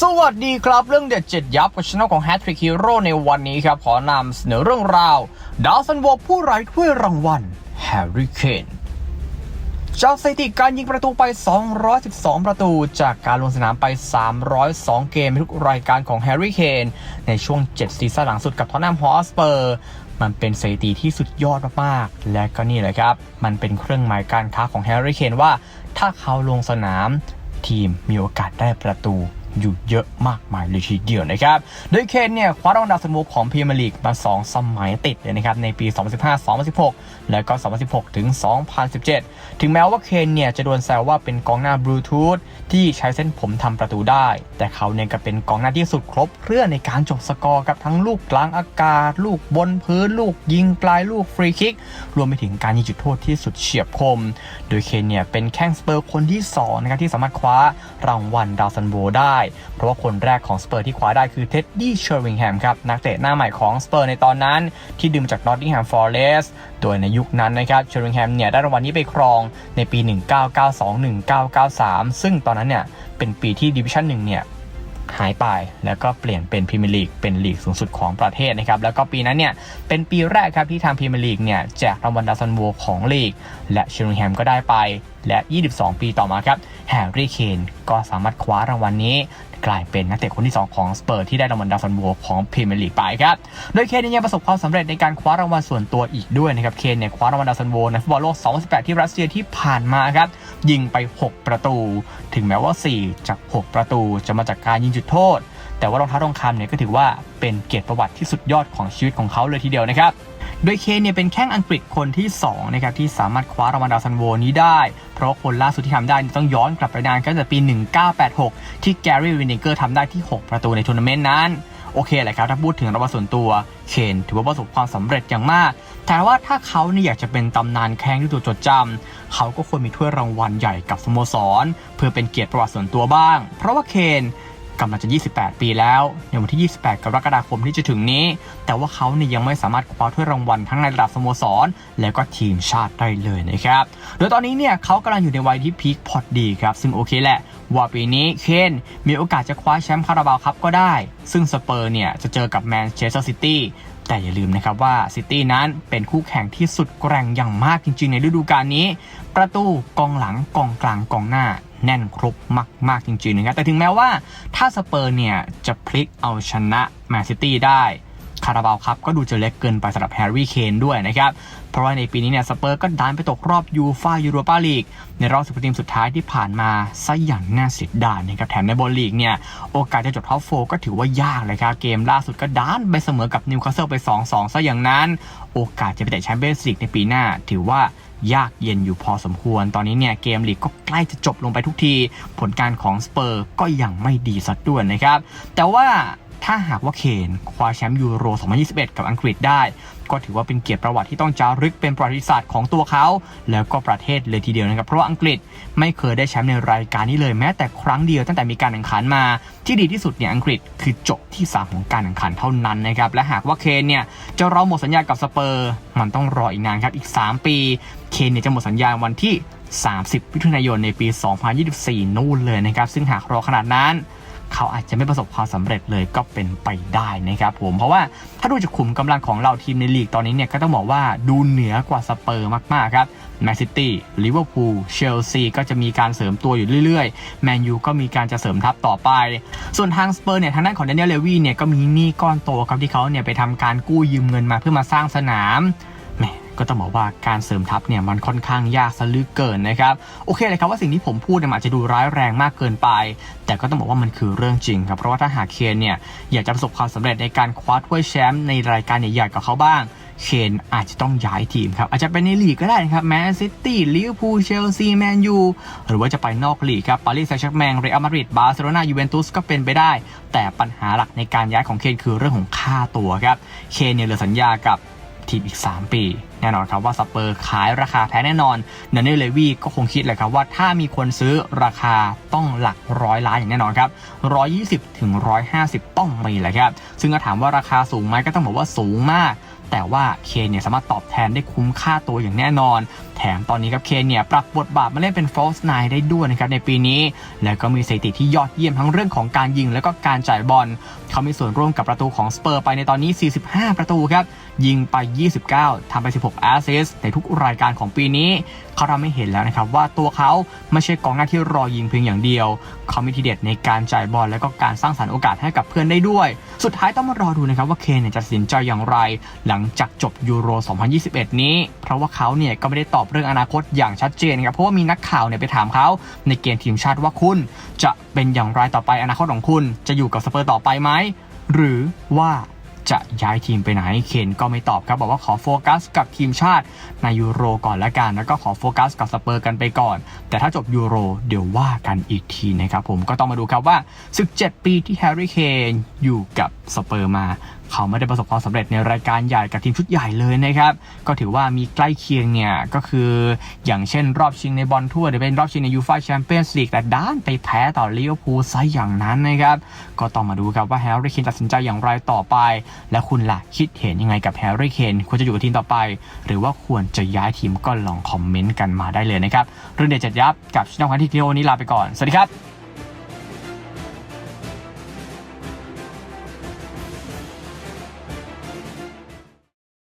สวัสดีครับเรื่องเด็ดเจ็ดยับกับช anel ของ Hat Trick Hero ในวันนี้ครับ ขอนำเสนอเรื่องราว ดาวซันโวผู้ไร้ถ้วยรางวัล Harry Kane จากสถิติการยิงประตูไป 212 ประตู จากการลงสนามไป 302 เกมในทุกรายการของแฮร์รี่เคนในช่วง 7 ซีซั่นหลังสุดกับทอ t นมฮอสเปอร์ มันเป็นสถิติที่สุดยอดมากๆ และก็นี่เลยครับ มันเป็นเครื่องหมายการค้าของแฮร์รี่เคนว่า ถ้าเขาลงสนามทีมมีโอกาสได้ประตู อยู่เยอะมากมายเลยทีเดียวนะครับโดยเคนเนี่ยคว้ารางวัลดาวซันโวของพรีเมียร์ลีกมา 2 สมัยติดเลยนะครับในปี 2015-2016 แล้วก็ 2016 ถึง 2017 ถึงแม้ว่าเคนเนี่ยจะโดนแซวว่าเป็นกองหน้าบลูทูธที่ใช้เส้นผมทำประตูได้ แต่เขาเนี่ยก็เป็นกองหน้าที่สุดครบเครื่องในการจบสกอร์กับทั้งลูกกลางอากาศ ลูกบนพื้น ลูกยิงปลายลูกฟรีคิก รวมไปถึงการยิงจุดโทษที่สุดเฉียบคม โดยเคนเนี่ยเป็นแข้งสเปอร์คนที่2นะครับที่สามารถคว้ารางวัลดาวซันโวได้เพราะว่าคนแรกของสเปอร์ที่คว้าได้คือเท็ดดี้เชอร์วิงแฮมครับนักเตะหน้าใหม่ของสเปอร์ในตอนนั้น ที่ดึงมาจากนอตติงแฮมฟอร์เรสต์โดยในยุคนั้นนะครับเชอร์วิงแฮมเนี่ยได้รางวัลนี้ไปครองในปี 1992-1993 ซึ่งตอนนั้นเนี่ยเป็นปีที่ดิวิชั่นหนึ่งเนี่ยหายไปแล้วก็เปลี่ยนเป็นพรีเมียร์ลีกเป็นลีกสูงสุดของประเทศนะครับแล้วก็ปีนั้นเนี่ยเป็นปีแรกครับที่ทางพรีเมียร์ลีกเนี่ยแจกรางวัลดาวซันโวของลีก และเชอร์ริงแฮมก็ได้ไป และ 22 ปีต่อมาครับแฮร์รี่เคนก็สามารถคว้ารางวัลนี้ กลายเป็นนักเตะคนที่ 2 ของสเปอร์ที่ได้รางวัลดาวซันโวของพรีเมียร์ลีกไปครับ โดยเคนยังประสบความสำเร็จในการคว้ารางวัลส่วนตัวอีกด้วยนะครับ เคนเนี่ยคว้ารางวัลดาวซันโวในฟุตบอลโลก 2018 ที่รัสเซียที่ผ่านมาครับ ยิงไป 6 ประตู ถึงแม้ว่า 4 จาก 6 ประตูจะมาจากการยิงจุดโทษ แต่ว่ารองเท้าทองคำเนี่ยก็ถือว่าเป็นเกียรติประวัติที่สุดยอดของชีวิตของเขาเลยทีเดียวนะครับ โดยเคนเนี่ยเป็นแข้งอังกฤษคนที่2นะครับที่สามารถคว้ารางวัลดาวซันโวนี้ได้ เพราะคนล่าสุดที่ทำได้ต้องย้อนกลับไปนานก็ตั้งแต่ปี 1986 ที่แกรี่วินเนเกอร์ทำได้ที่ 6 ประตูในทัวร์นาเมนต์นั้นโอเคแหละครับถ้าพูดถึงรางวัลส่วนตัวเคนถือว่าประสบความสำเร็จอย่างมาก แต่ว่าถ้าเขาเนี่ยอยากจะเป็นตำนานแข้งที่ถูกจดจำเขาก็ควรมีถ้วยรางวัลใหญ่กับสโมสร เพื่อเป็นเกียรติประวัติส่วนตัวบ้าง เพราะว่าเคน กำลังจะ 28 ปีแล้ว ในวันที่ 28 กรกฎาคมที่จะถึงนี้ แต่ว่าเขาเนี่ยยังไม่สามารถคว้าถ้วยรางวัลทั้งในระดับสโมสร และก็ทีมชาติได้เลยนะครับ โดยตอนนี้เนี่ยเขากำลังอยู่ในวัยที่พีคพอดดีครับ ซึ่งโอเคแหละ ว่าปีนี้เคนมีโอกาสจะคว้าแชมป์คาราบาวครับก็ได้ ซึ่งสเปอร์เนี่ยจะเจอกับแมนเชสเตอร์ซิตี้แต่อย่าลืมนะครับว่าซิตี้นั้นเป็นคู่แข่งที่สุดแกร่งอย่างมากจริง ๆ ในฤดูกาลนี้ ประตูกองหลังกองกลางกองหน้า แน่นครบมาก ๆ จริง ๆ นะครับ แต่ถึงแม้ว่าถ้าสเปอร์เนี่ย จะพลิกเอาชนะแมนซิตี้ได้คาราบาวครับก็ดูจะเล็กเกินไปสำหรับแฮร์รี่เคนด้วยนะครับ เพราะว่าในปีนี้เนี่ยสเปอร์ก็ดันไปตกรอบยูฟ่ายูโรปาลีกในรอบสิบทีมสุดท้ายที่ผ่านมาซะอย่างน่าเสียดายนะครับแถมในบอลลีกเนี่ยโอกาสจะจบท็อปโฟก็ถือว่ายากเลยครับเกมล่าสุดก็ดันไปเสมอกับนิวคาสเซิลไป 2-2 ซะอย่างนั้น โอกาสจะไปแต่แชมเปี้ยนส์ลีกในปีหน้า ถือว่ายากเย็นอยู่พอสมควร ตอนนี้เนี่ยเกมลีกก็ใกล้จะจบลงไปทุกที ผลการของสเปอร์ก็ยังไม่ดีสักด้วยนะครับ แต่ว่า ถ้าหากว่าเคนคว้าแชมป์ยูโร 2021 กับอังกฤษได้ ก็ถือว่าเป็นเกียรติประวัติที่ต้องจารึกเป็นประวัติศาสตร์ของตัวเขา แล้วก็ประเทศเลยทีเดียวนะครับ เพราะว่าอังกฤษไม่เคยได้แชมป์ในรายการนี้เลยแม้แต่ครั้งเดียวตั้งแต่มีการแข่งขันมา ที่ดีที่สุดเนี่ยอังกฤษคือจบที่ 3 ของการแข่งขันเท่านั้นนะครับและหากว่าเคนเนี่ยจะรอหมดสัญญากับสเปอร์ มันต้องรออีกนานครับอีก 3 ปี เคนเนี่ยจะหมดสัญญาวันที่ 30มิถุนายนในปี 2024 นู่นเลยนะครับซึ่งหากรอขนาดนั้น เขาอาจจะไม่ประสบความสำเร็จเลยก็เป็นไปได้นะครับผมเพราะว่าถ้าดูจากขุมกำลังของเราทีมในลีกตอนนี้เนี่ยก็ต้องบอกว่าดูเหนือกว่าสเปอร์มากๆครับแมนซิตี้ลิเวอร์พูลเชลซีก็จะมีการเสริมตัวอยู่เรื่อยๆแมนยูก็มีการจะเสริมทัพต่อไป ส่วนทางสเปอร์เนี่ยทางด้านของเดนเนลเลวีเนี่ยก็มีหนี้ก้อนโตครับที่เขาเนี่ยไปทำการกู้ยืมเงินมาเพื่อมาสร้างสนาม ก็ต้องบอกว่าการเสริมทัพเนี่ยมันค่อนข้างยากซะลือเกินนะครับโอเคเลยครับว่าสิ่งที่ผมพูดเนี่ยอาจจะดูร้ายแรงมากเกินไป แต่ก็ต้องบอกว่ามันคือเรื่องจริงครับเพราะว่าถ้าหากเคนเนี่ยอยากจะประสบความสำเร็จในการคว้าถ้วยแชมป์ในรายการใหญ่ๆกับเขาบ้างเคนอาจจะต้องย้ายทีมครับอาจจะเป็นในลีกก็ได้นะครับแมนซิตี้ลิเวอร์พูลเชลซีแมนยูหรือว่าจะไปนอกลีกครับปารีสแซงต์แชร์แมงเรอัลมาดริดบาร์เซโลนายูเวนตุสก็เป็นไปได้ แต่ปัญหาหลักในการย้ายของเคนคือเรื่องของค่าตัวครับเคนเนี่ยเหลือสัญญากับทีมอีก 3 ปีแน่นอนครับว่าสเปอร์ขายราคาแพงแน่นอนเนเนเลวีก็คงคิดเลยครับว่าถ้ามีคนซื้อราคาต้องหลักร้อยล้านอย่างแน่นอนครับ120ถึง150 ต้องมีแหละครับ ซึ่งก็ถามว่าราคาสูงไหมก็ต้องบอกว่าสูงมาก แต่ว่าเคนเนี่ยสามารถตอบแทนได้คุ้มค่าตัวอย่างแน่นอน แถมตอนนี้ครับเคนเนี่ยปรับบทบาทมาเล่นเป็น false nine ได้ด้วยนะครับในปีนี้ แล้วก็มีสถิติที่ยอดเยี่ยมทั้งเรื่องของการยิง แล้วก็การจ่ายบอล เขามีส่วนร่วมกับประตูของสเปอร์ไปในตอนนี้ 45 ประตูครับยิงไป 29ทำไป 16แอสซิสต์ในทุกรายการของปีนี้ เขาทำให้เห็นแล้วนะครับว่าตัวเขาไม่ใช่กองหน้าที่รอยิงเพียงอย่างเดียว เขามีทีเด็ดในการจ่ายบอลแล้วก็การสร้างสรรค์โอกาสให้กับเพื่อนได้ด้วย สุดท้ายต้องมารอดูนะครับว่าเคนเนจะตัดสินใจอย่างไร หลังจากจบยูโร 2021 นี้ เพราะว่าเขาเนี่ยก็ไม่ได้ตอบเรื่องอนาคตอย่างชัดเจนครับเพราะว่ามีนักข่าวเนี่ยไปถามเขาในเกมทีมชาติว่าคุณจะเป็นอย่างไรต่อไปอนาคตของคุณ จะอยู่กับสเปอร์ต่อไปไหมหรือว่า จะย้ายทีมไปไหนเคนก็ไม่ตอบครับบอกว่าขอโฟกัสกับทีมชาติในยูโรก่อนละกัน แล้วก็ขอโฟกัสกับสเปอร์กันไปก่อน แต่ถ้าจบยูโรเดี๋ยวว่ากันอีกทีนะครับผมก็ต้องมาดูครับว่า 17 ปีที่แฮร์รี่เคนอยู่กับสเปอร์มาเขาไม่ได้ประสบความสำเร็จในรายการใหญ่กับทีมชุดใหญ่เลยนะครับ ก็ถือว่ามีใกล้เคียงเนี่ย ก็คืออย่างเช่นรอบชิงในบอลทั่วหรือเป็นรอบชิงในยูฟ่าแชมเปี้ยนส์ลีกแต่ด้านไปแพ้ต่อลิเวอร์พูลซะอย่างนั้นนะครับ ก็ต้องมาดูครับว่าแฮร์รี่เคนตัดสินใจอย่างไรต่อไป และคุณล่ะคิดเห็นยังไงกับแฮร์รี่เคนควรจะอยู่กับทีมต่อไป หรือว่าควรจะย้ายทีมก็ลองคอมเมนต์กันมาได้เลยนะครับเรื่องเด็ดจ็ดยับกับชินวัฒน์ที่เทโอนี้ลาไปก่อนสวัสดีครับ